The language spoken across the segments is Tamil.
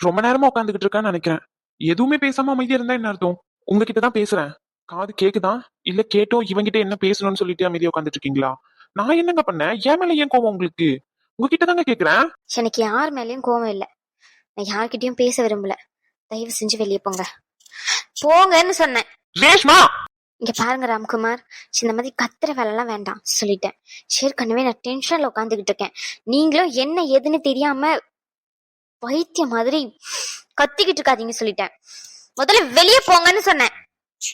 ரொம்ப நேரமா உட்காந்துக்கிட்டு இருக்கேன்னு நினைக்கிறேன். எதுவுமே பேசாம அமைதியா இருந்தா என்ன அர்த்தம்? உங்ககிட்ட தான் பேசுறேன். காது கேக்குதா? இல்ல கேட்டோம் இவங்கிட்ட என்ன பேசணும்னு சொல்லிட்டு அமைதியா உட்காந்துட்டு இருக்கீங்களா? நான் என்னங்க பண்ணேன்? ஏன் மேல ஏன் கோவம் உங்களுக்கு? உங்ககிட்ட தாங்க கேக்குறேன். எனக்கு யார் மேலயும் கோவம் இல்லை. நான் யார்கிட்டயும் பேச விரும்பல. தயவு செஞ்சு வெளியே போங்க. போங்கன்னு சொன்னேன். ரேஷ்மா! இங்க பாருங்க ராம்குமார். இந்த மாதிரி கத்துற வேலைலாம் வேண்டாம் சொல்லிட்டேன். ஏற்கனவே நான் டென்ஷன்ல உட்காந்துக்கிட்டு இருக்கேன். நீங்களும் என்ன ஏதுன்னு தெரியாம பைத்தியம் மாதிரி கத்திக்கிட்டு இருக்காதீங்க சொல்லிட்டேன். முதல்ல வெளியே போங்கன்னு சொன்னேன்.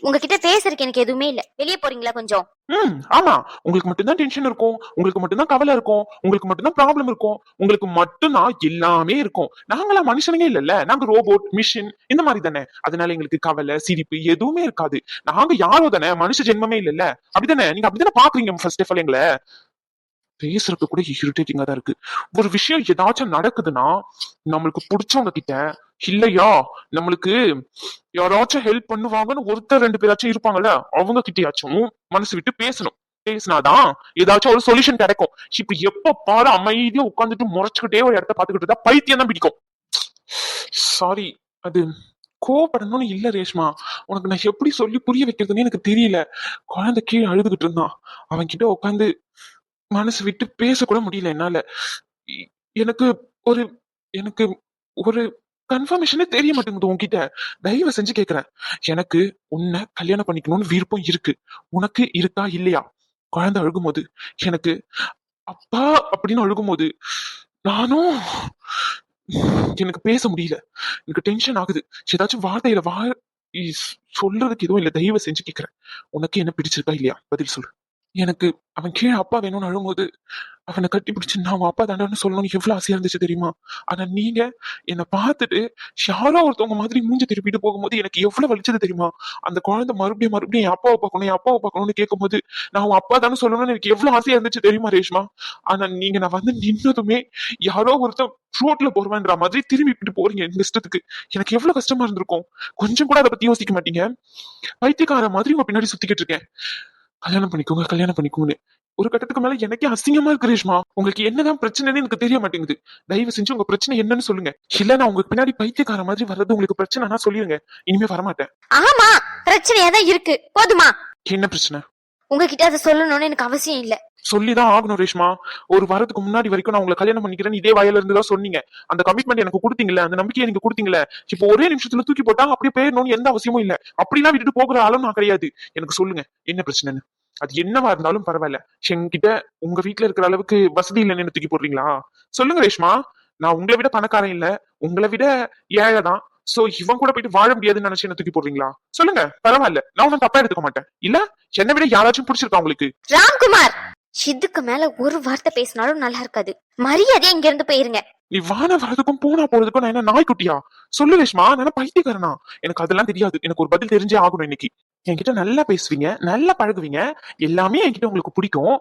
உங்ககிட்ட பேசுறதுக்கு எனக்கு எதுவுமே இல்ல. வெளியே போறீங்களா கொஞ்சம்? ம் ஆமா. உங்களுக்கு மட்டும்தான் டென்ஷன் இருக்கும். உங்களுக்கு மட்டும்தான் கவலை இருக்கும். உங்களுக்கு மட்டும்தான் ப்ராப்ளம் இருக்கும். உங்களுக்கு மட்டும்தான் எல்லாமே இருக்கும். நாங்களா மனுஷனுங்க இல்லல்ல. நாங்க ரோபோட் மிஷின் இந்த மாதிரி தானே. அதனால எங்களுக்கு கவலை சிரிப்பு எதுவுமே இருக்காது. நாங்க யாரோ தானே. மனுஷ ஜென்மமே இல்லல்ல. அப்படிதானே? நீங்க அப்படிதானே பாக்குறீங்க ஃபர்ஸ்ட் ஆஃப் ஆல் எங்களை? பேசுறதுக்கு கூட இரிட்டேட்டிங்கா தான் இருக்கு. ஒரு விஷயம் ஏதாச்சும் நடக்குதுன்னா நம்மளுக்கு பிடிச்சவங்க கிட்ட இல்லையா நம்மளுக்கு யாராச்சும் ஹெல்ப் பண்ணுவாங்கன்னு ஒருத்தர் ரெண்டு பேராச்சும் இருப்பாங்கல்ல அவங்க கிட்டயாச்சும் மனசு விட்டு பேசணும். பேசினாதான் ஏதாச்சும் ஒரு சொல்யூஷன் கிடைக்கும். இப்ப எப்ப பாரு அமைதியா உட்காந்துட்டு முறைச்சுக்கிட்டே ஒரு இடத்த பாத்துக்கிட்டு இருந்தா பைத்தியம் தான் பிடிக்கும். சாரி அது கோவப்படணும்னு இல்ல ரேஷ்மா. உனக்கு நான் எப்படி சொல்லி புரிய வைக்கிறதுன்னு எனக்கு தெரியல. குழந்தை கீழே அழுதுகிட்டு இருந்தான். அவன் கிட்ட உட்காந்து மனசு விட்டு பேசக்கூட முடியல என்னால. இ- எனக்கு ஒரு எனக்கு ஒரு கன்ஃபர்மேஷனே தெரிய மாட்டேங்குது உன்கிட்ட. தயவு செஞ்சு கேக்குறேன். எனக்கு உன்னை கல்யாணம் பண்ணிக்கணும்னு விருப்பம் இருக்கு. உனக்கு இருக்கா இல்லையா? குழந்தை அழுகும்போது. எனக்கு அப்பா அப்படின்னு அழுகும்போது நானும் எனக்கு பேச முடியல. எனக்கு டென்ஷன் ஆகுது. ஏதாச்சும் வார்த்தையில வா சொல்றதுக்கு எதுவும் இல்ல. தயவு செஞ்சு கேக்குறேன். உனக்கு என்ன பிடிச்சிருக்கா இல்லையா? பதில் சொல்லு. எனக்கு அவன் கீழே அப்பா வேணும்னு அழும்போது அவனை கட்டி பிடிச்சு நான் அவன் அப்பா தாண்டான்னு சொல்லணும்னு எவ்வளவு ஆசையா இருந்துச்சு தெரியுமா? ஆனா நீங்க என்னை பார்த்துட்டு யாரோ ஒருத்தவங்க மாதிரி மூஞ்சி திருப்பிட்டு போகும்போது எனக்கு எவ்வளவு வலிச்சது தெரியுமா? அந்த குழந்தை மறுபடியும் மறுபடியும் என் அப்பாவை பார்க்கணும் என் அப்பாவை பார்க்கணும்னு கேட்கும்போது நான் அவன் அப்பா தானே சொல்லணும்னு எனக்கு எவ்வளவு ஆசையா இருந்துச்சு தெரியுமா ரேஷ்மா? ஆனா நீங்க நான் வந்து நின்னதுமே யாரோ ஒருத்தன் ரோட்ல போறவன்ற மாதிரி திரும்பிட்டு போறீங்க எங்க இஷ்டத்துக்கு. எனக்கு எவ்வளவு கஷ்டமா இருந்திருக்கும். கொஞ்சம் கூட அதை பத்தி யோசிக்க மாட்டீங்க. பைத்தியக்கார மாதிரி உங்க பின்னாடி சுத்திக்கிட்டு இருக்கேன். கல்யாணம் பண்ணிக்கோங்க கல்யாணம் பண்ணிக்கோங்கன்னு ஒரு கட்டத்துக்கு மேல எனக்கே அசிங்கமா இருக்கு ரேஷ்மா. உங்களுக்கு என்னதான் பிரச்சனைன்னு எனக்கு தெரிய மாட்டேங்குது. தயவு செஞ்சு உங்க பிரச்சனை என்னன்னு சொல்லுங்க. இல்ல நான் உங்களுக்கு பின்னாடி பைத்தியக்கார மாதிரி வர்றது உங்களுக்கு பிரச்சனைனா சொல்லிருங்க. இனிமே வரமாட்டேன். ஆமா பிரச்சனையா தான் இருக்கு. போதுமா? என்ன பிரச்சனை? உங்ககிட்ட அதை சொல்லணும்னு எனக்கு அவசியம் இல்ல. சொல்லிதான் ஆகணும் ரேஷ்மா. ஒரு வாரத்துக்கு முன்னாடி வரைக்கும் நான் உங்களை கல்யாணம் பண்ணிக்கிறேன்னு இதே வாயில இருந்து தான் சொன்னீங்க. அந்த கமிட்மெண்ட் எனக்கு கொடுத்தீங்கல்ல அந்த நம்பிக்கையை நீங்க கொடுத்தீங்கல்ல. இப்போ ஒரே நிமிஷத்துல தூக்கி போட்டா அப்படியே போயிடணும்னு எந்த அவசியமும் இல்ல. அப்படிலாம் விட்டுட்டு போகிற ஆளும் நான் கிடையாது. எனக்கு சொல்லுங்க என்ன பிரச்சனைன்னு? அது என்னவா இருந்தாலும் பரவாயில்ல. என்கிட்ட உங்க வீட்டுல இருக்கிற அளவுக்கு வசதி இல்லைன்னு என்ன தூக்கி போடுறீங்களா? சொல்லுங்க ரேஷ்மா. நான் உங்களை விட பணக்காரன் இல்ல. உங்களை விட ஏழை தான். சோ இவன் கூட போயிட்டு வாழ முடியாதுன்னு நினைச்சு என்ன தூக்கி போடுறீங்களா? சொல்லுங்க பரவாயில்ல. நான் ஒன்னும் தப்பா எடுத்துக்க மாட்டேன். இல்ல? என்னை விட யாராச்சும் பிடிச்சிருக்கா உங்களுக்கு? ராம்குமார்! இதுக்கு மேல ஒரு வார்த்தை பேசினாலும் நல்லா இருக்காது. மரியாதையா இங்க இருந்து போயிருங்க. நீ வான வரதுக்கும் பூனா போறதுக்கும் நான் என்ன நாய்க்குட்டியா? சொல்லு ரேஷ்மா நான் பைத்தியக்காரனா? எனக்கு அதெல்லாம் தெரியாது. எனக்கு ஒரு பதில் தெரிஞ்சே ஆகணும் இன்னைக்கு. என்கிட்ட நல்லா பேசுவீங்க நல்லா பழகுவீங்க. எல்லாமே என்கிட்ட உங்களுக்கு பிடிக்கும்.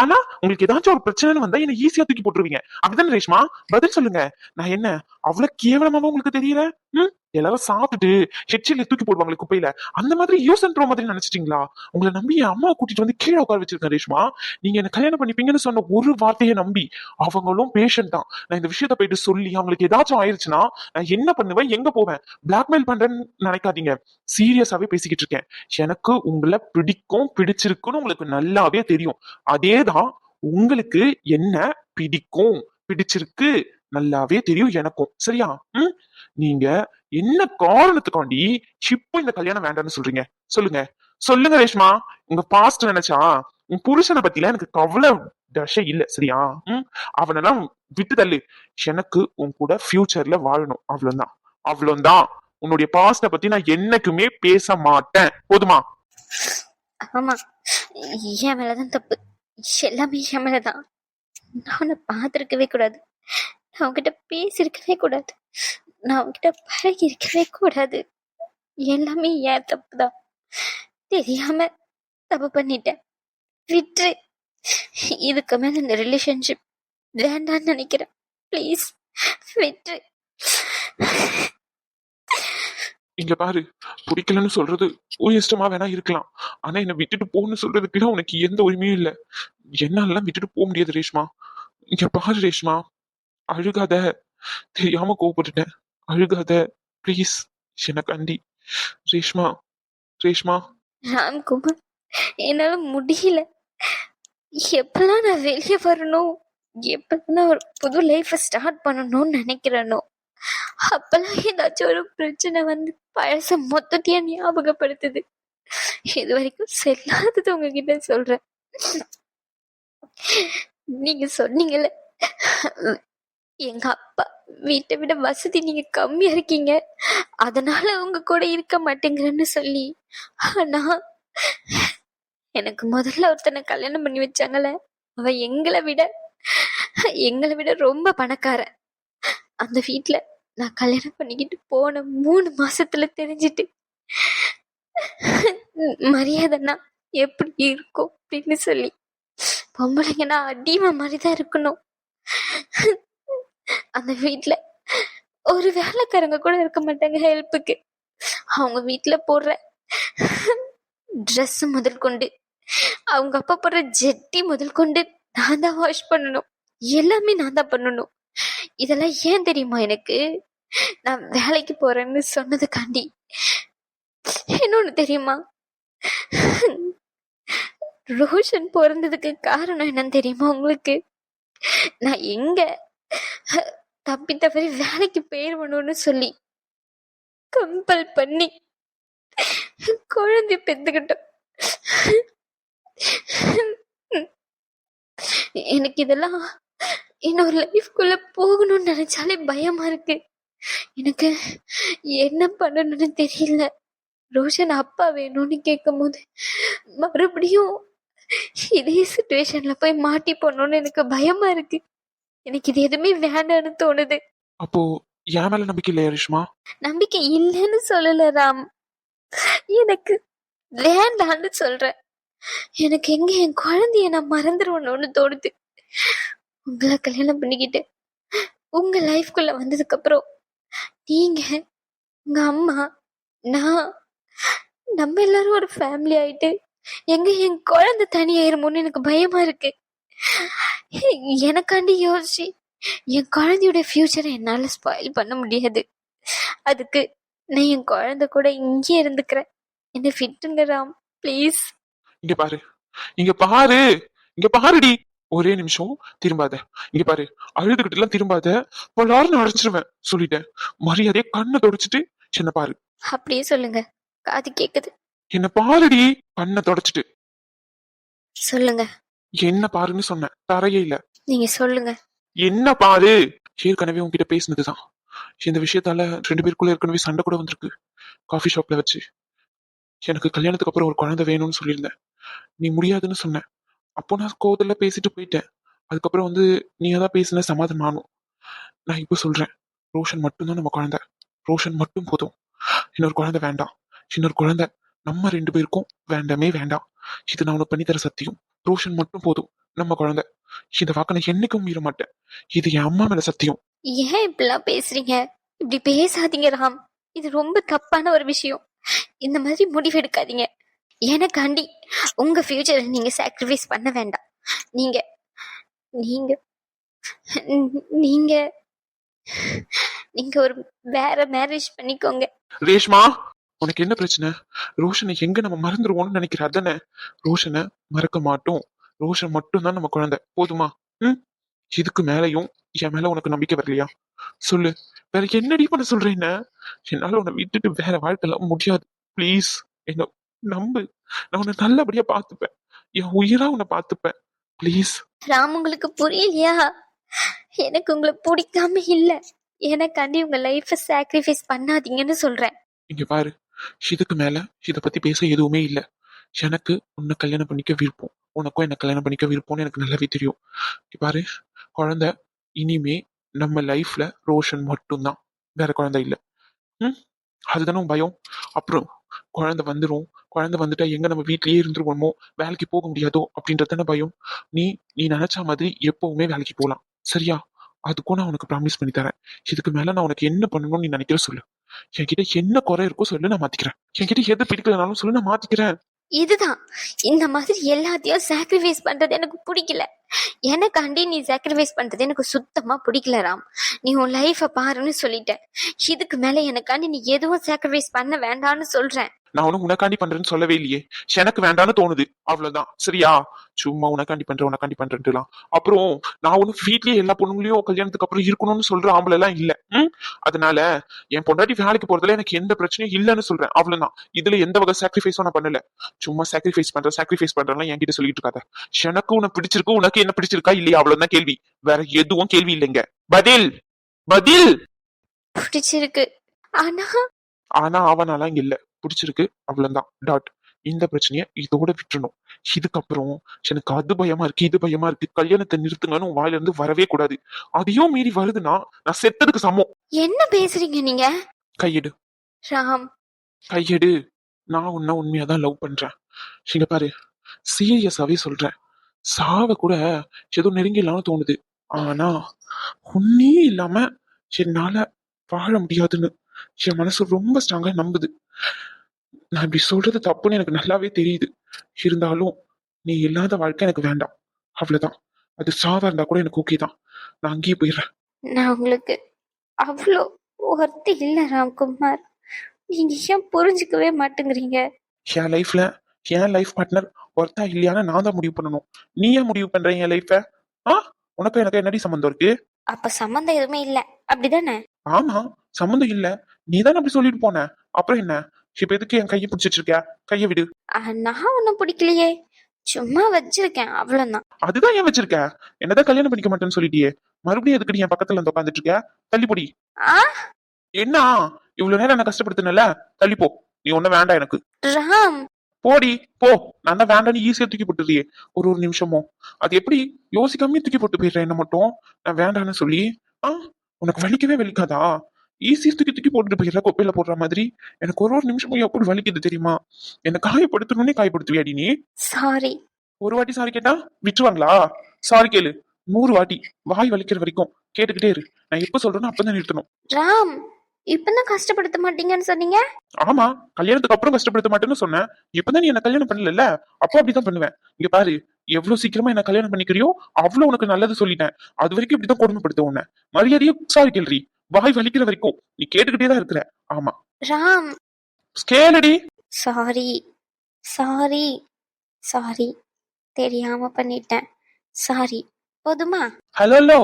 ஆனா உங்களுக்கு ஏதாச்சும் ஒரு பிரச்சனைன்னு வந்தா என்ன ஈஸியா தூக்கி போட்டுருவீங்க. அப்படிதானே ரேஷ்மா? பதில் சொல்லுங்க. நான் என்ன அவ்வளவு கேவலமாவா உங்களுக்கு தெரியல? ம்? எல்லாரும் சாப்பிட்டுட்டு ஹெட்சில தூக்கி போடுவாங்களே குப்பையில. அந்த மாதிரி யூஸ் அண்ட் த்ரோ மாதிரி நினைச்சிட்டீங்களா? உங்களை நம்பி என் அம்மா கூட்டிட்டு வந்து கீழே உட்கார வச்சிருக்கேன் ரேஷ்மா. நீங்க என்ன கல்யாணம் பண்ணிப்பீங்கன்னு சொன்ன ஒரு வார்த்தையை நம்பி அவங்களும் பேஷண்ட் தான். நான் இந்த விஷயத்த போயிட்டு சொல்லி அவங்களுக்கு ஏதாச்சும் ஆயிருச்சுன்னா நான் என்ன பண்ணுவேன்? எங்க போவேன்? பிளாக்மெயில் பண்றேன்னு நினைக்காதீங்க. சீரியஸாவே பேசிக்கிட்டு இருக்கேன். எனக்கு உங்களை பிடிக்கும் பிடிச்சிருக்குன்னு உங்களுக்கு நல்லாவே தெரியும். அதேதான் உங்களுக்கு என்ன பிடிக்கும் பிடிச்சிருக்கு நல்லாவே தெரியும் எனக்கும். சரியா? ம்? நீங்க என்ன காரணத்துக்காண்டி இப்போ இந்த கல்யாணம் வேண்டாம்னு சொல்றீங்க? சொல்லுங்க. சொல்லுங்க ரேஷ்மா. உங்க பாஸ்ட் நினைச்சா உன் புருஷனை பத்திலாம் எனக்கு கவலை டஷே இல்ல சரியா? ம். அவனெல்லாம் விட்டு தள்ளு. எனக்கு உன் கூட ஃபியூச்சர்ல வாழணும். அவ்வளவுதான். அவ்வளவுதான். உன்னுடைய பாஸ்ட பத்தி நான் என்னைக்குமே பேச மாட்டேன். போதுமா? ஆமா. என் மேலதான் தப்பு. எல்லாமே என் மேலதான். நான் உன்னை பார்த்துருக்கவே கூடாது. நான் உன்கிட்ட பேசியிருக்கவே கூடாது. நான் உன்கிட்ட பழகி இருக்கவே கூடாது. எல்லாமே ஏன் தப்பு தான் தெரியாம தப்பு பண்ணிட்டேன். விட்டு. இதுக்கு மேல இந்த ரிலேஷன்ஷிப் வேண்டாம்னு நினைக்கிறேன். ப்ளீஸ் விட்டு. இங்க பாரு பிடிக்கலன்னு சொல்றது உன் இஷ்டமா வேணா இருக்கலாம். ஆனா என்னை விட்டுட்டு போன்னு சொல்றதுக்குலாம் உனக்கு எந்த உரிமையும் இல்ல. என்னாலலாம் விட்டுட்டு போக முடியாது ரேஷ்மா. இங்க பாரு ரேஷ்மா அழுகாத. தெரியாம கோவப்பட்டுட்டேன். அழுகாத ப்ளீஸ் எனக்காண்டி ரேஷ்மா ரேஷ்மா. ராம்குமார் என்னால முடியல. எப்பெல்லாம் நான் வெளியே வரணும் எப்பெல்லாம் நான் ஒரு புது லைஃப்பை ஸ்டார்ட் பண்ணணும்னு நினைக்கிறேனோ அப்பெல்லாம் ஏதாச்சும் ஒரு பிரச்சனை வந்து பழச மொத்தத்தையா ஞாபகப்படுத்துது. இது வரைக்கும் செல்லாதது உங்ககிட்ட சொல்றேன். நீங்க சொன்னீங்கல்ல எங்க அப்பா வீட்டை விட வசதி நீங்க கம்மியா இருக்கீங்க அதனால உங்க கூட இருக்க மாட்டேங்கிறேன்னு சொல்லி ஆனா எனக்கு முதல்ல ஒருத்தனை கல்யாணம் பண்ணி வச்சாங்களே அவன் எங்களை விட எங்களை விட ரொம்ப பணக்காரன். அந்த வீட்டில் நான் கல்யாணம் பண்ணிக்கிட்டு போன மூணு மாசத்துல தெரிஞ்சிட்டு மரியாதைன்னா எப்படி இருக்கும் அப்படின்னு சொல்லி பொம்பளைங்கன்னா அடிமை மாதிரிதான் இருக்கணும். அந்த வீட்டில் ஒரு வேலைக்காரங்க கூட இருக்க மாட்டாங்க ஹெல்ப்புக்கு அவங்க வீட்டில் போடுற ட்ரெஸ் முதல் கொண்டு அவங்க அப்பா போடுற ஜெட்டி முதல் கொண்டு நான் தான் வாஷ் பண்ணணும். எல்லாமே நான் தான் பண்ணணும். இதெல்லாம் ஏன் தெரியுமா எனக்கு? நான் வேலைக்கு போறேன்னு சொன்னதுக்காண்டி. இன்னொன்னு தெரியுமா? ரோஷன் பிறந்ததுக்கு காரணம் என்னன்னு தெரியுமா உங்களுக்கு? நான் எங்க தப்பி தவறி வேலைக்கு போயிடுவணும்னு சொல்லி கம்பல் பண்ணி குழந்தை பெத்துக்கிட்டோம். எனக்கு இதெல்லாம் இன்னொரு லைஃப்குள்ள போகணும்னு நினைச்சாலே பயமா இருக்கு. எனக்கு என்ன பண்ணணும்னு தெரியல. ரோஷன் அப்பா வேணும்னு கேட்கும் போது மறுபடியும் இதே சுச்சுவேஷன்ல போய் மாட்டி போடணும்னு எனக்கு பயமா இருக்கு. எனக்கு இது எதுவுமே வேண்டாம்னு தோணுது. அப்போ என் மேல நம்பிக்கை இல்லையா ரேஷ்மா? நம்பிக்கை இல்லைன்னு சொல்லல ராம். எனக்கு வேண்டான்னு சொல்றேன். எனக்கு எங்க என் குழந்தைய நான் மறந்துடுவேன்னு தோணுது. உங்களை கல்யாணம் பண்ணிக்கிட்டு உங்க லைஃப்குள்ள வந்ததுக்கு அப்புறம் நீங்க உங்க அம்மா நான் நம்ம எல்லாரும் ஒரு ஃபேமிலி ஆயிட்டு எங்க என் குழந்தை தனியாயிருமோன்னு எனக்கு பயமா இருக்கு. எனக்காண்டி யோசிச்சு என் குழந்தையோட ஃபியூச்சரை என்னால ஸ்பாயில் பண்ண முடியாது. அதுக்கு நான் என் குழந்தை கூட இங்கே இருந்துக்கிறேன். என்ன ஃபிட்டுங்க ராம் ப்ளீஸ் இங்க பாரு. இங்க பாரு. இங்க பாருடி. ஒரே நிமிஷம். திரும்பாத. இங்க பாரு. அழுதுகிட்டு எல்லாம் திரும்பாத. பலாருன்னு அழைச்சிருவேன் சொல்லிட்டேன். மரியாதையை கண்ணை தொடச்சிட்டு என்ன பாரு. அப்படியே சொல்லுங்க. காது கேக்குது. என்ன பாருடி. கண்ணை தொடச்சிட்டு. சொல்லுங்க. என்ன பாருன்னு சொன்னேன். தரையே இல்ல. நீங்க சொல்லுங்க. என்ன பாரு. ஏற்கனவே உன்கிட்ட பேசினதுதான். இந்த விஷயத்தால ரெண்டு பேருக்குள்ள ஏற்கனவே சண்டை கூட வந்திருக்கு. காஃபி ஷாப்ல வச்சு. எனக்கு கல்யாணத்துக்கு அப்புறம் ஒரு குழந்தை வேணும்னு சொல்லியிருந்தேன். நீ முடியாதுன்னு சொன்ன. அப்போ நான் கோவத்தில் பேசிட்டு போயிட்டேன். அதுக்கப்புறம் வந்து நீ தான் பேசின சமாதானம் ஆனும். நான் இப்போ சொல்றேன். ரோஷன் மட்டும்தான் நம்ம குழந்தை. ரோஷன் மட்டும் போதும். இன்னொரு குழந்தை வேண்டாம். இன்னொரு குழந்தை நம்ம ரெண்டு பேருக்கும் வேண்டாமே வேண்டாம். இது நான் உனக்கு பண்ணித்தர சத்தியம். ரோஷன் மட்டும் போதும். நம்ம குழந்தை. இந்த வாக்க நான் என்னைக்கும் மீற மாட்டேன். இது என் அம்மா மேல சத்தியம். ஏன் இப்படிலாம் பேசுறீங்க? இப்படி பேசாதீங்க ராம். இது ரொம்ப தப்பான ஒரு விஷயம். இந்த மாதிரி முடிவு எடுக்காதீங்க எனக்காண்டி உங்க ஃபியூச்சரை நீங்க சாக்ரிஃபைஸ் பண்ண வேண்டாம். நீங்க நீங்க நீங்க நீங்க ஒரு வேற மேரேஜ் பண்ணிக்கோங்க. ரேஷ்மா உனக்கு என்ன பிரச்சனை? ரோஷனை எங்க நம்ம மறந்துருவோம்னு நினைக்கிற அதானே? ரோஷனை மறக்க மாட்டோம். ரோஷன் மட்டும் தான் நம்ம குழந்தை. போதுமா? ம்? இதுக்கு மேலையும் என் மேல உனக்கு நம்பிக்கை வரலையா? சொல்லு. வேற என்னடி பண்ண சொல்ற என்னால உன்னை விட்டுட்டு வேற வாழ்க்கையில முடியாது. ப்ளீஸ் என்ன நம்பு. நான் உன்னை நல்லபடியா பார்த்துப்பேன். என் உயிரா உன்னை பார்த்துப்பேன். ப்ளீஸ் ராம் உங்களுக்கு புரியலையா? எனக்கு உங்களை பிடிக்காம இல்ல. எனக்காண்டி உங்க லைஃப சாக்ரிஃபைஸ் பண்ணாதீங்கன்னு சொல்றேன். இங்க பாரு. இதுக்கு மேல இத பத்தி பேச எதுவுமே இல்ல. எனக்கு உன்னை கல்யாணம் பண்ணிக்க விருப்பம். உனக்கும் என்ன கல்யாணம் பண்ணிக்க விருப்பம்னு எனக்கு நல்லாவே தெரியும். இங்க பாரு. குழந்தை இனிமே நம்ம லைஃப்ல ரோஷன் மட்டும்தான். வேற குழந்தை இல்ல. ம்? அதுதானே பயம். அப்புறம் குழந்தை வந்துடும் குழந்தை வந்துட்டா எங்க நம்ம வீட்லயே இருந்துருவோமோ? வேலைக்கு போக முடியாதோ? அப்படின்றதான பயம். நீ நீ நினைச்ச மாதிரி எப்பவுமே வேலைக்கு போகலாம் சரியா? அதுக்கும் நான் உனக்கு ப்ராமிஸ் பண்ணி தரேன். இதுக்கு மேல நான் உனக்கு என்ன பண்ணணும்னு நீ நினைக்கிற சொல்லு. என்கிட்ட என்ன குறை இருக்கோ சொல்லு நான் மாத்திக்கிறேன். என்கிட்ட எது பிடிக்கலனாலும் சொல்லு நான் மாத்திக்கிறேன். இதுதான். இந்த மாதிரி எல்லாத்தையும் சாக்ரிஃபைஸ் பண்றது எனக்கு பிடிக்கல. எனக்காண்டி நீ சாக்ரிஃபைஸ் பண்றது எனக்கு சுத்தமா பிடிக்கல ராம். நீ உன் லைஃப பாருன்னு சொல்லிட்ட. இதுக்கு மேல எனக்காண்டி நீ எதுவும் சாக்ரிஃபைஸ் பண்ண வேண்டாம்னு சொல்றேன். நான் ஒன்னும் உனக்காண்டி பண்றேன்னு சொல்லவே இல்லையே. எனக்கு வேண்டாம்னு தோணுது. அவ்வளவுதான். சரியா? சும்மா உனக்காண்டி பண்றேன் உனக்காண்டி பண்றேன்ட்டுலாம். அப்புறம் நான் ஒன்னும் வீட்லயே எல்லா பொண்ணுங்களையும் கல்யாணத்துக்கு அப்புறம் இருக்கணும்னு சொல்ற ஆம்பளை எல்லாம் இல்ல. ம்? அதனால என் பொண்டாட்டி வேலைக்கு போறதுல எனக்கு எந்த பிரச்சனையும் இல்லைன்னு சொல்றேன். அவ்வளவுதான். இதுல எந்த வகை சாக்ரிஃபைஸும் நான் பண்ணல. சும்மா சாக்ரிஃபைஸ் பண்றேன் சாக்ரிஃபைஸ் பண்றேன் என்கிட்ட சொல்லிட்டு இருக்காத. எனக்கு உனக்கு பிடிச்சிருக்கு? உனக்கு என்ன பிடிச்சிருக்கா? இல்லையா? அவ்வளவுதான் கேள்வி. வேற எதுவும் கேள்வி இல்லைங்க. பதில்! பதில்! பிடிச்சிருக்கு. ஆனா? ஆனா அவனாலாம் இங்க இல்ல. பிடிச்சிருக்கு. அவ்வளவுதான். டாட் இந்த பிரச்சனைய இதோட விட்டுறணும். இதுக்கப்புறம் எனக்கு அது பயமா இருக்கு இது பயமா இருக்கு. கல்யாணத்தை நிறுத்துங்கன்னு வாயில இருந்து வரவே கூடாது. அதையும் மீறி வருதுன்னா நான் செத்ததுக்கு சமம். என்ன பேசுறீங்க நீங்க? கையெடு. ராம். கையெடு. நான் உன்னை உண்மையாதான் லவ் பண்றேன். இங்க பாரு. சீரியஸாவே சொல்றேன். சாவ கூட ஏதோ நெருங்கிடலாம்னு தோணுது. ஆனா உன்னே இல்லாம என்னால வாழ முடியாதுன்னு என் மனசு ரொம்ப ஸ்ட்ராங்கா நம்புது. நான் இப்படி சொல்றது தப்புன்னு எனக்கு நல்லாவே தெரியுது. இருந்தாலும் நீ இல்லாத வாழ்க்கை எனக்கு வேண்டாம். அவ்வளவுதான். அது சாவா இருந்தா கூட எனக்கு ஓகே தான். நான் அங்கேயே போயிடுறேன். நான் உங்களுக்கு அவ்வளோ ஒர்த்து இல்ல ராம்குமார். நீங்க ஏன் புரிஞ்சுக்கவே மாட்டேங்கிறீங்க? என் லைஃப்ல என் லைஃப் பார்ட்னர் ஒருத்தா இல்லையான்னு நான் தான் முடிவு பண்ணணும். நீ ஏன் முடிவு பண்ற என் லைஃப ஆ? உனக்கு எனக்கு என்னடி சம்மந்தம் இருக்கு? அப்ப சம்மந்தம் எதுவுமே இல்ல. அப்படிதானே? ஆமா சம்மந்தம் இல்ல. நீ தானே அப்படி சொல்லிட்டு போன. அப்புறம் என்ன? இப்ப எதுக்கு என் கையை பிடிச்சிட்டு இருக்க கையை விடு. நான் ஒன்றும் பிடிக்கலையே. சும்மா வச்சிருக்கேன் அவ்வளவுதான். அதுதான் ஏன் வச்சிருக்க என்னதான் கல்யாணம் பண்ணிக்க மாட்டேன்னு சொல்லிட்டியே. மறுபடியும் எதுக்கு என் பக்கத்துல வந்து உட்காந்துட்டு இருக்க தள்ளி போடி. ஆ? என்ன? இவ்வளவு நேரம் என்ன கஷ்டப்படுத்தினல தள்ளி போ. நீ ஒண்ணும் வேண்டாம் எனக்கு. ராம். போடி போ. நான் தான் வேண்டாம்னு ஈஸியா தூக்கி போட்டுறியே. ஒரு ஒரு நிமிஷமும் அது எப்படி யோசிக்காமயே தூக்கி போட்டு போயிடுறேன் என்ன மட்டும்? நான் வேண்டாம்னு சொல்லி. ஆ? உனக்கு வலிக்கவே வலிக்காதா? ஈஸியா தூக்கி தூக்கி போட்டுட்டு போயிடுற குப்பையில போடுற மாதிரி. எனக்கு ஒரு ஒரு நிமிஷமும் எப்படி வலிக்குது தெரியுமா? என்ன காயப்படுத்தணும்னே காயப்படுத்துவியாடி நீ? சாரி ஒரு வாட்டி சாரி கேட்டா விட்டுருவாங்களா? சாரி கேளு. நூறு வாட்டி. வாய் வலிக்கிற வரைக்கும். கேட்டுக்கிட்டே இரு. நான் எப்ப சொல்றேனோ அப்பதான் நிறுத்தணும். ராம் இப்பதான் கஷ்டப்படுத்த மாட்டீங்கன்னு சொன்னீங்க? ஆமா. கல்யாணத்துக்கு அப்புறம் கஷ்டப்படுத்த மாட்டேன்னு சொன்னேன். இப்பதான் நீ என்ன கல்யாணம் பண்ணல அப்போ அப்படிதான் பண்ணுவேன். இங்க பாரு எவ்வளவு சீக்கிரமா என்ன கல்யாணம் பண்ணிக்கிறியோ அவ்வளவு உனக்கு நல்லது சொல்லிட்டேன். அது வரைக்கும் இப்படிதான் கொடுமைப்படுத்த உன்னை. மரியாதையே சாரி கேள்றி. வாய் வலிக்கிற வரைக்கும் நீ கேட்டுக்கிட்டே தான் இருக்கிற. ஆமா. ராம். ஸ்கேலடி சாரி சாரி சாரி தெரியாம பண்ணிட்டேன். சாரி போதுமா? ஹலோ ஹலோ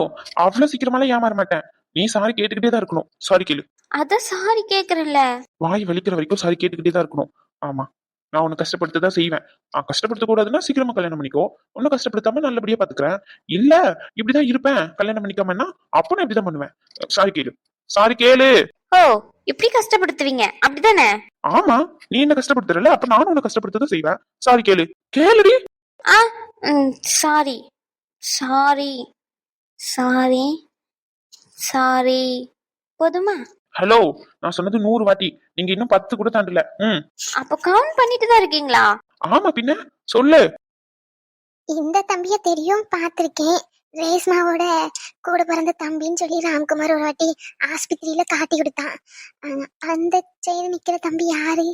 அவ்வளவு சீக்கிரமாலாம் ஏமாற மாட்டேன். நீ சாரி கேட்டுக்கிட்டே தான் இருக்கணும். சாரி கேளு. அதான் சாரி கேக்குறேன்ல. வாய் வலிக்கிற வரைக்கும் சாரி கேட்டுக்கிட்டே தான் இருக்கணும். ஆமா. நான் உன்னை கஷ்டப்படுத்த தான் செய்வேன். கஷ்டப்படுத்த கூடாதுன்னா சீக்கிரமா கல்யாணம் பண்ணிக்கோ. உன்னை கஷ்டப்படுத்தாம நல்லபடியா பாத்துக்கிறேன். இல்ல இப்படிதான் இருப்பேன். கல்யாணம் பண்ணிக்காமன்னா அப்போ நான் இப்படிதான் பண்ணுவேன். சாரி கேளு. சாரி கேளு. ஓ இப்படி கஷ்டப்படுத்துவீங்க. அப்படிதானே? ஆமா நீ என்ன கஷ்டப்படுத்துறல அப்ப நானும் உன்னை கஷ்டப்படுத்த செய்வேன். சாரி கேளு. கேளுடி. ஆ சாரி சாரி சாரி சாரி போதுமா? ஹலோ நான் சொன்னது நூறு வாட்டி. நீங்க இன்னும் பத்து கூட தாண்டல. ம். அப்போ கவுண்ட் பண்ணிட்டு தான் இருக்கீங்களா? ஆமா பின்ன. சொல்லு. இந்த தம்பிய தெரியும் பார்த்திருக்கேன். ரேஸ்மாவோட கூட பிறந்த தம்பின்னு சொல்லி ராம்குமார் ஒரு வாட்டி ஆஸ்பத்திரியில காட்டி கொடுத்தான். அந்த சைடு நிக்கிற தம்பி யாரு?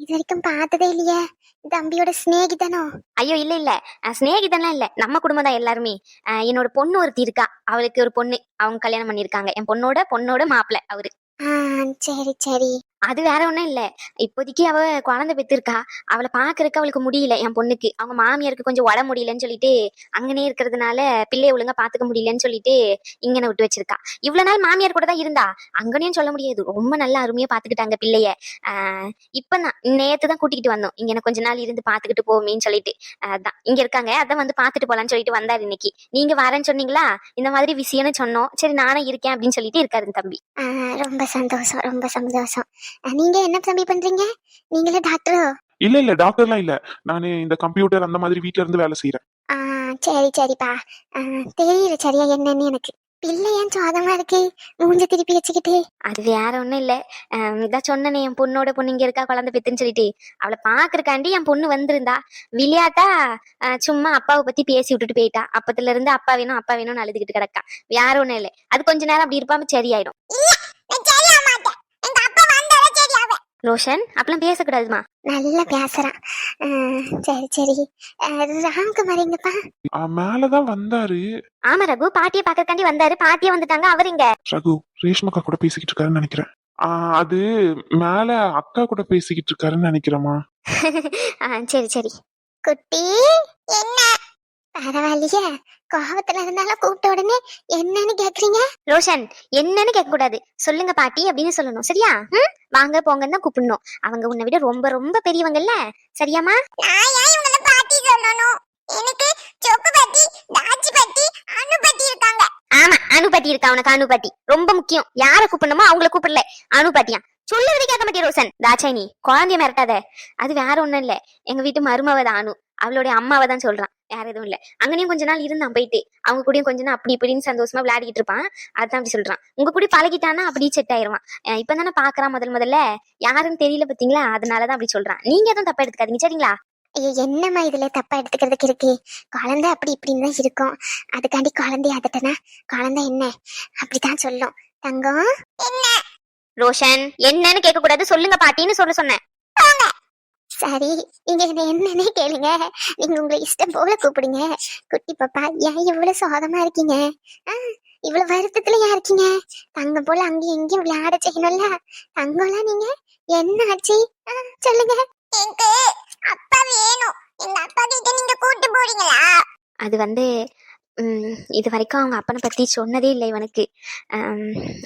இது வரைக்கும் பார்த்ததே இல்லையே. தம்பியோட சிநேகிதனோ? ஐயோ இல்ல இல்ல. சிநேகிதன்லாம் இல்ல. நம்ம குடும்பம் தான் எல்லாருமே. அஹ், என்னோட பொண்ணு ஒருத்தி இருக்கா. அவளுக்கு ஒரு பொண்ணு. அவங்க கல்யாணம் பண்ணிருக்காங்க என் பொண்ணோட பொண்ணோட மாப்பிள்ளை அவரு. ஆ சரி சரி. அது வேற ஒண்ணும் இல்ல. இப்போதைக்கு அவ குழந்தை பெற்றிருக்கா அவளை பாக்குறதுக்கு அவளுக்கு முடியல என் பொண்ணுக்கு. அவங்க மாமியாருக்கு கொஞ்சம் உட முடியலன்னு சொல்லிட்டு அங்கனே இருக்கிறதுனால பிள்ளைய ஒழுங்கா பாத்துக்க முடியலன்னு சொல்லிட்டு இங்கன விட்டு வச்சிருக்கா. இவ்வளவு நாள் மாமியார் கூட தான் இருந்தா. அங்கனையும் சொல்ல முடியாது. ரொம்ப நல்லா அருமையா பாத்துக்கிட்டாங்க பிள்ளைய. ஆஹ் இப்பதான் நேத்து தான் கூட்டிகிட்டு வந்தோம். இங்க கொஞ்ச நாள் இருந்து பாத்துக்கிட்டு போமேன்னு சொல்லிட்டு. அதான் இங்க இருக்காங்க. அதான் வந்து பாத்துட்டு போலான்னு சொல்லிட்டு வந்தாரு இன்னைக்கு. நீங்க வரேன்னு சொன்னீங்களா? இந்த மாதிரி விஷயம்னு சொன்னோம். சரி நானும் இருக்கேன் அப்படின்னு சொல்லிட்டு இருக்காரு தம்பி. ரொம்ப சந்தோஷம் ரொம்ப சந்தோஷம். நீங்க என்ன தம்பி பண்றீங்க? நீங்களே டாக்டரோ இல்ல இல்ல டாக்டர்லாம் இல்ல. நானு இந்த கம்ப்யூட்டர் அந்த மாதிரி வீட்ல இருந்து வேலை செய்யறேன் சரி சரிப்பா. ஆ, தெரியல சரியா என்னன்னு எனக்கு. பிள்ளை ஏன் சோதமா இருக்கு? மூஞ்ச திருப்பி வச்சுக்கிட்டு. அது வேற ஒண்ணும் இல்ல. ஆஹ் இதான் சொன்னனே என் பொண்ணோட பொண்ணு இங்க இருக்கா குழந்தை பெத்துன்னு சொல்லிட்டு. அவளை பாக்குறக்காண்டி என் பொண்ணு வந்திருந்தா. விளையாட்டா சும்மா அப்பாவை பத்தி பேசி விட்டுட்டு போயிட்டா. அப்பத்துல இருந்து அப்பா வேணும் அப்பா வேணும்னு அழுதுகிட்டு கிடக்கா. வேற ஒண்ணும் இல்ல. அது கொஞ்ச நேரம் அப்படி இருப்பாம சரியாயிடும். ரோஷன் அப்பெல்லாம் பேசக்கூடாதுமா? நல்லா பேசுறான். சரி சரி. ராம்குமார் எங்கப்பா ஆ, மேலதான் வந்தாரு. ஆமா ரகு. பாட்டியை பாக்கறக்காண்டி வந்தாரு. பாட்டியே வந்துட்டாங்க அவர் இங்க. ரகு ரேஷ்மக்கா கூட பேசிக்கிட்டு இருக்காருன்னு நினைக்கிறேன். ஆ, அது மேல அக்கா கூட பேசிக்கிட்டு இருக்காருன்னு நினைக்கிறேமா சரி சரி. குட்டி என்ன? பரவாயில்லையே. கோபத்துல இருந்தாலும் கூப்பிட்ட உடனே என்னன்னு கேக்குறீங்க? ரோஷன் என்னன்னு கேட்க கூடாது. சொல்லுங்க பாட்டி அப்படின்னு சொல்லணும். சரியா? ம்? வாங்க போங்கன்னு தான் கூப்பிடணும். அவங்க உன்னை விட ரொம்ப ரொம்ப பெரியவங்கல்ல. சரியாமா நான் ஏன் இவங்கள பாட்டி சொல்லணும்? எனக்கு சொப்பு பாட்டி தாச்சி பாட்டி அனு இருக்காங்க. ஆமா அனுபாட்டி இருக்கா உனக்கு அனுபாட்டி ரொம்ப முக்கியம். யார கூப்பிடணுமோ அவங்கள கூப்பிடல. அனுபாட்டியா சொல்லுறது கேட்க மாட்டே ரோஷன்? தாச்சாயினி குழந்தைய மிரட்டாத. அது வேற ஒண்ணும் இல்ல. எங்க வீட்டு மருமவ தான் அனு. அவளுடைய அம்மாவை தான் சொல்றான். வேற எதுவும் இல்ல. அங்கனையும் கொஞ்ச நாள் இருந்தான் போயிட்டு. அவங்க கூடயும் கொஞ்ச நாள் அப்படி இப்படின்னு சந்தோஷமா விளையாடிட்டு இருப்பான். அதான் அப்படி சொல்றான். உங்க கூட பழகிட்டானா அப்படி செட் ஆயிருவான். அஹ் இப்பதானே பாக்குறான் முதல் முதல்ல. யாருன்னு தெரியல பாத்தீங்களா? அதனாலதான் அப்படி சொல்றான். நீங்க எதுவும் தப்பா எடுத்துக்காதீங்க. சரிங்களா? ஐயோ என்னம்மா இதுல தப்பா எடுத்துக்கிறதுக்கு இருக்கு? குழந்தை அப்படி இப்படின்னு தான் இருக்கும். அதுக்காண்டி குழந்தை அதட்டனா? குழந்தை என்ன? அப்படித்தான் சொல்லும். தங்கம்? என்ன ரோஷன் என்னன்னு கேட்க கூடாது சொல்லுங்க பாட்டின்னு சொல்ல சொன்னேன். சரி நீங்க என்ன என்னன்னே கேளுங்க. நீங்க உங்களை இஷ்டம் போல கூப்பிடுங்க. குட்டி பாப்பா ஏன் இவ்வளவு சோகமா இருக்கீங்க? ஆ, இவ்வளவு வருத்தத்துல ஏன் இருக்கீங்க? தங்கம் போல அங்கேயும் இங்கேயும் விளையாட செய்யணும்ல. தங்கம்லாம் நீங்க என்ன ஆச்சு? சொல்லுங்க. எனக்கு அப்பா வேணும். எங்க அப்பா கிட்ட நீங்க கூட்டு போறீங்களா? அது வந்து இது வரைக்கும் அவங்க அப்பனை பற்றி சொன்னதே இல்லை இவனுக்கு.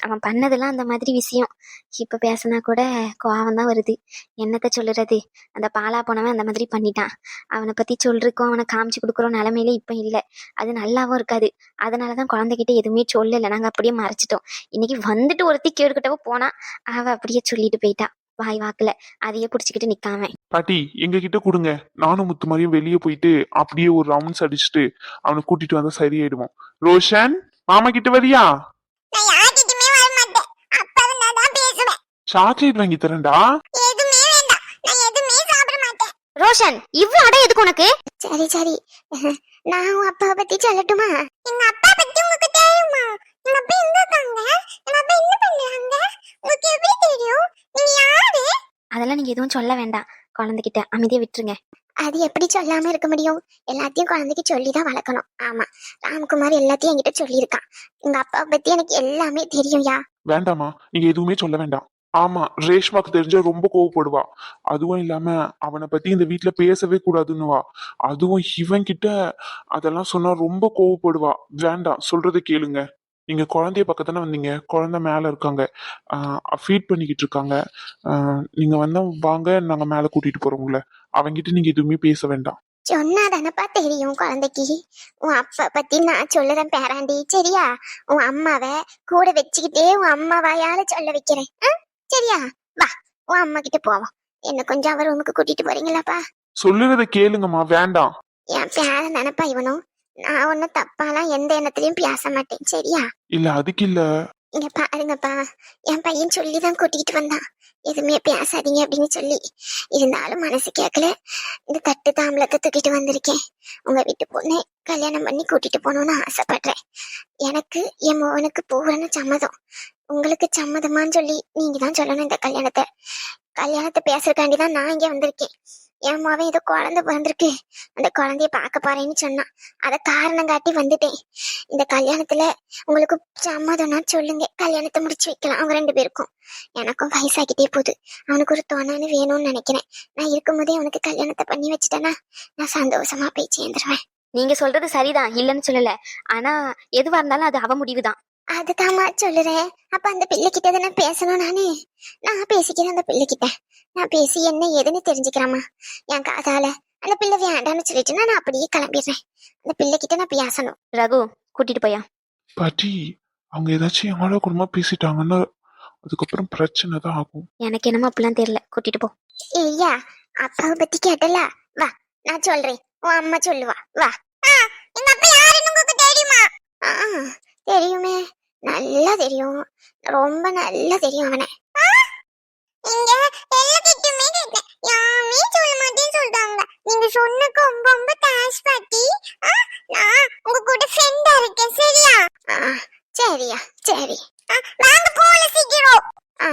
அவன் பண்ணதெல்லாம் அந்த மாதிரி விஷயம். இப்போ பேசினா கூட கோவம் தான் வருது. என்னத்த சொல்லுறது? அந்த பாலா போனவன் அந்த மாதிரி பண்ணிட்டான். அவனை பற்றி சொல்றதுக்கும் அவனை காமிச்சு கொடுக்குறோம் நிலமையில இப்போ இல்லை. அது நல்லாவும் இருக்காது. அதனாலதான் குழந்தைகிட்ட எதுவுமே சொல்லலை. நாங்கள் அப்படியே மறைச்சிட்டோம். இன்னைக்கு வந்துட்டு ஒருத்தி கேடுகிட்டவ போனா அவ அப்படியே சொல்லிட்டு போயிட்டா. வாய் வாக்குல. அதையே புடிச்சுக்கிட்டு நிக்காம. பாட்டி எங்க கிட்ட கொடுங்க. நானும் முத்து மாதிரியும் வெளியே போயிட்டு அப்படியே ஒரு ரவுண்ட்ஸ் அடிச்சுட்டு அவனை கூட்டிட்டு வந்தா சரியாயிடுவோம். ரோஷன் மாமா கிட்ட வரியா? சாக்லேட் வாங்கி தரேன்டா. ரோஷன் இவ்வளவு அடம் எதுக்கு உனக்கு? சரி சரி. நான் உன் அப்பாவை பத்தி சொல்லட்டுமா? எங்க அப்பா அதெல்லாம் நீங்க எதுவும் சொல்ல வேண்டாம். குழந்தைகிட்ட அமைதியா விட்டுருங்க. அது எப்படி சொல்லாம இருக்க முடியும்? எல்லாத்தையும் குழந்தைக்கு சொல்லிதான் வளர்க்கணும். ஆமா. ராம்குமார் எல்லாத்தையும் என்கிட்ட சொல்லியிருக்கான். எங்க அப்பாவை பத்தி எனக்கு எல்லாமே தெரியும்யா வேண்டாமா நீங்க எதுவுமே சொல்ல வேண்டாம். ஆமா. ரேஷ்மாக்கு தெரிஞ்சா ரொம்ப கோவப்படுவா. அதுவும் இல்லாம அவனை பத்தி இந்த வீட்ல பேசவே கூடாதுன்னுவா. அதுவும் இவன் கிட்ட அதெல்லாம் சொன்னா ரொம்ப கோவப்படுவா. வேண்டாம். சொல்றதை கேளுங்க. நீங்க குழந்தைய பக்கத்தானே வந்தீங்க. குழந்தை மேல இருக்காங்க. ஃபீட் பண்ணிக்கிட்டு இருக்காங்க. ஆஹ் நீங்க வந்தா வாங்க நாங்க மேல கூட்டிட்டு போறோம் உங்களை அவங்கிட்ட நீங்க எதுவுமே பேச வேண்டாம். சொன்னா தானப்பா தெரியும் குழந்தைக்கு? உன் அப்பா பத்தி நான் சொல்லுறேன் பேராண்டி. சரியா? உன் அம்மாவை கூட வச்சுக்கிட்டே உன் அம்மா வாயால சொல்ல வைக்கிறேன்? சரியா? வா உன் அம்மா கிட்ட போவோம். என்ன கொஞ்சம் அவர் ரூமுக்கு கூட்டிட்டு போறீங்களாப்பா? சொல்லுறதை கேளுங்கம்மா. வேண்டாம். என் பேரன் தானப்பா இவனும்? நான் ஒன்னும் தப்பாலாம் எந்த எண்ணத்துலயும் பேச மாட்டேன். சரியா? இல்ல அதுக்கு இல்ல. இங்க பாருங்கப்பா. என் பையன் சொல்லிதான் கூட்டிகிட்டு வந்தான். எதுவுமே பேசாதீங்க அப்படின்னு சொல்லி. இருந்தாலும் மனசு கேட்கல இந்த தட்டு தாம்பலத்தை தூக்கிட்டு வந்திருக்கேன். உங்க வீட்டு பொண்ணை கல்யாணம் பண்ணி கூட்டிட்டு போகணும்னு ஆசைப்படுறேன். எனக்கு என் மோகனுக்கு பூரண சம்மதம். உங்களுக்கு சம்மதமான்னு சொல்லி நீங்க தான் சொல்லணும் இந்த கல்யாணத்தை. கல்யாணத்தை பேசுறதுக்காண்டி தான் நான் இங்க வந்திருக்கேன். என் மோவன் ஏதோ குழந்தை பிறந்திருக்கு. அந்த குழந்தைய பார்க்க போறேன்னு சொன்னான். அதை காரணம் காட்டி வந்துட்டேன். இந்த கல்யாணத்துல உங்களுக்கு சம்மதம்னா சொல்லுங்க. கல்யாணத்தை முடிச்சு வைக்கலாம் அவங்க ரெண்டு பேருக்கும். எனக்கும் வயசாகிட்டே போகுது. அவனுக்கு ஒரு துணைன்னு வேணும்னு நினைக்கிறேன். நான் இருக்கும்போதே அவனுக்கு கல்யாணத்தை பண்ணி வச்சுட்டேன்னா நான் சந்தோஷமா போய் சேர்ந்துருவேன். நீங்க சொல்றது சரிதான் இல்லைன்னு சொல்லல. ஆனா எதுவா இருந்தாலும் அது அவ முடிவுதான். அதுதாம்மா சொல்லுறேன். அப்ப அந்த பிள்ளைகிட்ட தானே பேசணும் நானு? நான் பேசிக்கிறேன் அந்த பிள்ளைகிட்ட. நான் பேசி என்ன ஏதுன்னு தெரிஞ்சுக்கிறேம்மா. என் காதால அந்த பிள்ளை வேண்டாம்னு சொல்லிட்டுனா நான் அப்படியே கிளம்பிடுறேன். அந்த பிள்ளைகிட்ட நான் பேசணும் ரகு கூட்டிட்டு போயா பாட்டி அவங்க ஏதாச்சும் ஆளோ குடும்பமா பேசிட்டாங்கன்னா அதுக்கப்புறம் பிரச்சனை தான் ஆகும். எனக்கு என்னமோ அப்படிலாம் தெரியல. கூட்டிட்டு போ. ஐயா அப்பாவை பத்தி கேட்டல. வா நான் சொல்றேன். உன் அம்மா சொல்லுவா. வா. எங்க அப்பா யாருன்னு உங்களுக்கு தெரியுமா? தெரியுமே. நல்லா தெரியும். ரொம்ப நல்லா தெரியும் அவனை. இங்க எல்லாக்கிட்டுமே கேட்டேன். யாருமே சொல்ல மாட்டேன்னு சொல்றாங்க. நீங்க சொன்னக்கு ரொம்ப ரொம்ப தேங்க்ஸ் பாட்டி. ஆ, நான் உங்க கூட ஃப்ரெண்டா இருக்கேன். சரியா? ஆ, சரியா சரி. வாங்க போல சீக்கிரம். ஆ,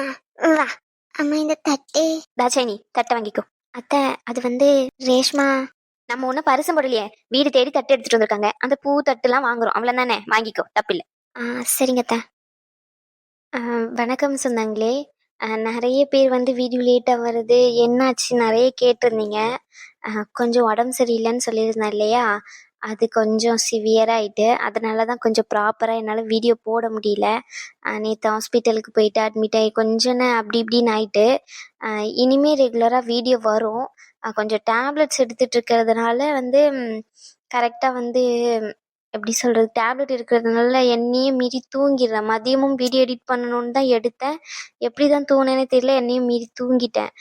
வா. அம்மா இந்த தட்டு. தாச்சாயினி தட்டை வாங்கிக்கோ. அத்தை அது வந்து ரேஷ்மா. நம்ம ஒன்றும் பரிசம் போடலையே. வீடு தேடி தட்டு எடுத்துட்டு வந்திருக்காங்க. அந்த பூ தட்டுலாம் வாங்குறோம். அவ்வளோ தானே வாங்கிக்கோ. தப்பில்லை. ஆ சரிங்க அத்தை. வணக்கம் சொன்னாங்களே. நிறைய பேர் வந்து வீடியோ லேட்டாக வருது. என்னாச்சு? நிறைய கேட்டிருந்தீங்க. கொஞ்சம் உடம்பு சரியில்லைன்னு சொல்லியிருந்தேன் இல்லையா? அது கொஞ்சம் சிவியராகிட்டு அதனால தான் கொஞ்சம் ப்ராப்பராக என்னால் வீடியோ போட முடியல. நேற்று ஹாஸ்பிட்டலுக்கு போயிட்டு அட்மிட் ஆகி கொஞ்சம் அப்படி இப்படின்னு ஆயிட்டு இனிமேல் ரெகுலராக வீடியோ வரும். கொஞ்சம் டேப்லெட்ஸ் எடுத்துகிட்டு இருக்கிறதுனால வந்து கரெக்டாக வந்து எப்படி சொல்கிறது டேப்லெட் இருக்கிறதுனால என்னையே மீறி தூங்கிடுறேன். மதியமும் வீடியோ எடிட் பண்ணணும்னு தான் எடுத்தேன். எப்படி தான் தூங்கினேனே தெரியல என்னையும் மீறி தூங்கிட்டேன்.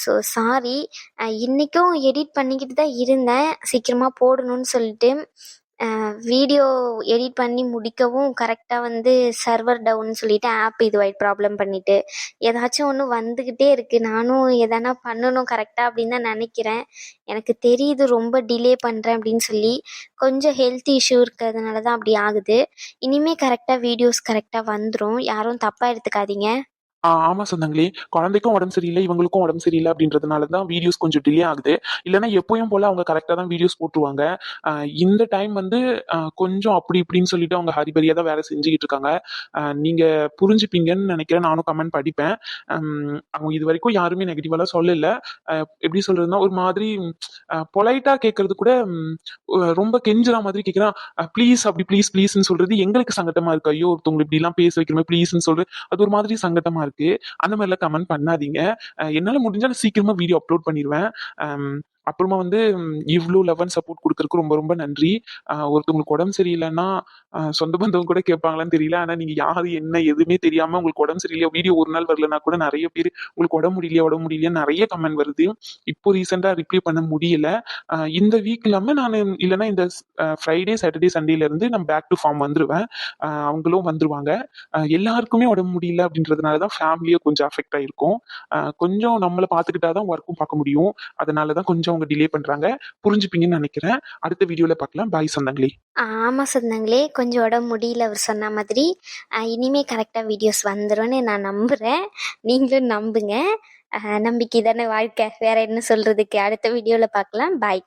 ஸோ சாரி இன்றைக்கும் எடிட் பண்ணிக்கிட்டு தான் இருந்தேன். சீக்கிரமாக போடணும்னு சொல்லிட்டு. வீடியோ எடிட் பண்ணி முடிக்கவும் கரெக்டாக வந்து சர்வர் டவுன் சொல்லிட்டு ஆப் இதுவாயிட்டு ப்ராப்ளம் பண்ணிட்டு ஏதாச்சும் ஒன்று வந்துக்கிட்டே இருக்குது நானும் எதனா பண்ணணும் கரெக்டாக அப்படின்னு தான் நினைக்கிறேன். எனக்கு தெரியுது ரொம்ப டிலே பண்ணுறேன் அப்படின்னு சொல்லி கொஞ்சம் ஹெல்த் இஷ்யூ இருக்கிறதுனால தான் அப்படி ஆகுது. இனிமேல் கரெக்டாக வீடியோஸ் கரெக்டாக வந்துடும் யாரும் தப்பாக எடுத்துக்காதீங்க. ஆமா சொந்தங்களே குழந்தைக்கும் உடம்பு சரியில்லை இவங்களுக்கும் உடம்பு சரியில்லை அப்படின்றதுனால தான் வீடியோஸ் கொஞ்சம் டிலே ஆகுது. இல்லைன்னா எப்பயும் போல அவங்க கரெக்டாக தான் வீடியோஸ் போட்டுருவாங்க. இந்த டைம் வந்து கொஞ்சம் அப்படி இப்படின்னு சொல்லிட்டு அவங்க ஹரிபரியா தான் வேலை செஞ்சுக்கிட்டு இருக்காங்க. நீங்க புரிஞ்சுப்பீங்கன்னு நினைக்கிறேன். நானும் கமெண்ட் படிப்பேன். அவங்க இது வரைக்கும் யாருமே நெகட்டிவாலாம் சொல்லல. எப்படி சொல்றதுன்னா ஒரு மாதிரி பொலைட்டா கேட்கறது கூட ரொம்ப கெஞ்சுற மாதிரி கேட்குறான். ப்ளீஸ் அப்படி ப்ளீஸ் ப்ளீஸ்ன்னு சொல்றது எங்களுக்கு சங்கட்டமா இருக்கு. ஐயோ ஒருத்தவங்க இப்படி எல்லாம் பேச வைக்கிறோமே ப்ளீஸ்ன்னு சொல்றது அது ஒரு மாதிரி சங்கட்டமா இருக்கு. அந்த மாதிரிலாம் கமெண்ட் பண்ணாதீங்க. என்னால் என்னால சீக்கிரமாக சீக்கிரமா வீடியோ அப்லோட் பண்ணிடுவேன் அப்புறமா வந்து இவ்வளோ லெவன் சப்போர்ட் கொடுக்கறதுக்கு ரொம்ப ரொம்ப நன்றி. ஒருத்தவங்களுக்கு உடம்பு சரியில்லைன்னா சொந்த பந்தவங்க கூட கேட்பாங்களான்னு தெரியல. ஆனால் நீங்கள் யாரு என்ன எதுவுமே தெரியாமல் உங்களுக்கு உடம்பு சரியில்லையா வீடியோ ஒரு நாள் வரலனா கூட நிறைய பேர் உங்களுக்கு உடம்பு முடியலையா உடம்பு முடியலையா நிறைய கமெண்ட் வருது. இப்போ ரீசெண்டாக ரிப்ளை பண்ண முடியல. இந்த வீக் இல்லாமல் நான் இல்லைன்னா இந்த ஃப்ரைடே சாட்டர்டே சண்டேலேருந்து நான் பேக் டு ஃபார்ம் வந்துருவேன். அவங்களும் வந்துருவாங்க. எல்லாருக்குமே உடம்பு முடியல அப்படின்றதுனால தான் ஃபேமிலியும் கொஞ்சம் அஃபெக்ட் ஆகிருக்கும் கொஞ்சம் நம்மளை பார்த்துக்கிட்டா தான் ஒர்க்கும் பார்க்க முடியும். அதனால தான் கொஞ்சம் அவங்க டிலே பண்றாங்க. புரிஞ்சுப்பீங்கன்னு நினைக்கிறேன். அடுத்த வீடியோல பார்க்கலாம். பாய் சொந்தங்களே. ஆமா சொன்னாங்களே கொஞ்சம் உடம்பு முடியல அவர் சொன்ன மாதிரி. இனிமே கரெக்டாக வீடியோஸ் வந்துரும்னு நான் நம்புறேன். நீங்களும் நம்புங்க. நம்பிக்கை தானே வாழ்க்கை. வேற என்ன சொல்றதுக்கு? அடுத்த வீடியோல பார்க்கலாம். பாய்